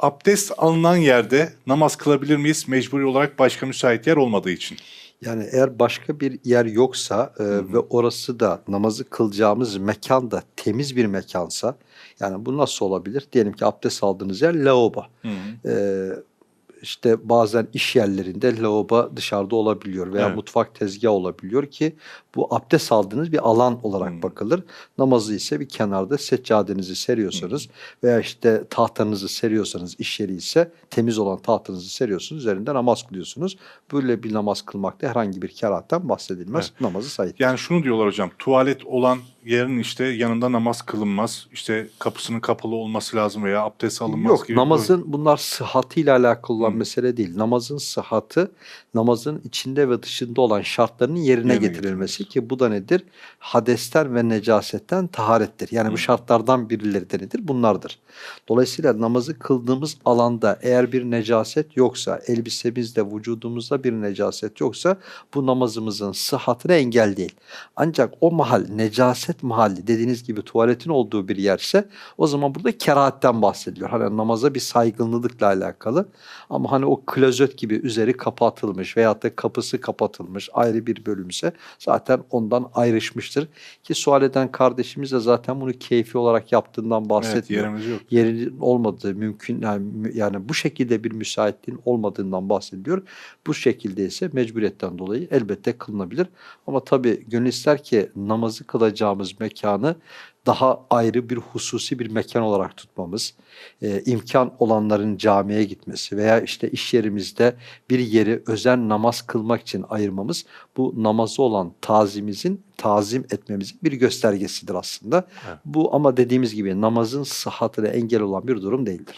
Abdest alınan yerde namaz kılabilir miyiz? Mecburi olarak başka müsait yer olmadığı için. Yani eğer başka bir yer yoksa e, ve orası da namazı kılacağımız mekan da temiz bir mekansa yani bu nasıl olabilir? Diyelim ki abdest aldığınız yer lavabo. Hı hı. E, işte bazen iş yerlerinde lavabo dışarıda olabiliyor veya Evet. mutfak tezgahı olabiliyor ki bu abdest aldığınız bir alan olarak Hmm. bakılır. Namazı ise bir kenarda seccadenizi seriyorsanız veya işte tahtanızı seriyorsanız iş yeri ise temiz olan tahtanızı seriyorsunuz üzerinde namaz kılıyorsunuz. Böyle bir namaz kılmakta herhangi bir kerahatten bahsedilmez. Namazı sahih. Yani şunu diyorlar hocam, tuvalet olan yerin işte yanında namaz kılınmaz. İşte kapısının kapalı olması lazım veya abdest alınmaz Yok gibi. namazın bunlar sıhhatıyla alakalı olan Hı. mesele değil. Namazın sıhhatı namazın içinde ve dışında olan şartlarının yerine, Yerine getirilmesi ki bu da nedir? Hadesten ve necasetten taharettir. Yani Hı. bu şartlardan birileri de nedir? Bunlardır. Dolayısıyla namazı kıldığımız alanda eğer bir necaset yoksa, elbisemizde, vücudumuzda bir necaset yoksa bu namazımızın sıhhatine engel değil. Ancak o mahal necaset mahalli dediğiniz gibi tuvaletin olduğu bir yerse o zaman burada kerahatten bahsediliyor. Hani namaza bir saygınlılıkla alakalı ama hani o klozet gibi üzeri kapatılmış veyahut da kapısı kapatılmış ayrı bir bölümse zaten ondan ayrışmıştır. Ki sual eden kardeşimiz de zaten bunu keyfi olarak yaptığından Evet, bahsetmiyor yerimiz yok. yerin olmadığı mümkün yani, yani bu şekilde bir müsaitliğin olmadığından bahsediliyor. Bu şekilde ise mecburiyetten dolayı elbette kılınabilir. Ama tabii gönül ister ki namazı kılacağımız mekanı daha ayrı bir hususi bir mekan olarak tutmamız, e, imkan olanların camiye gitmesi veya işte iş yerimizde bir yeri özen namaz kılmak için ayırmamız bu namazı olan tazimizin, tazim etmemizin bir göstergesidir aslında. Evet. Bu ama dediğimiz gibi namazın sıhhatine engel olan bir durum değildir.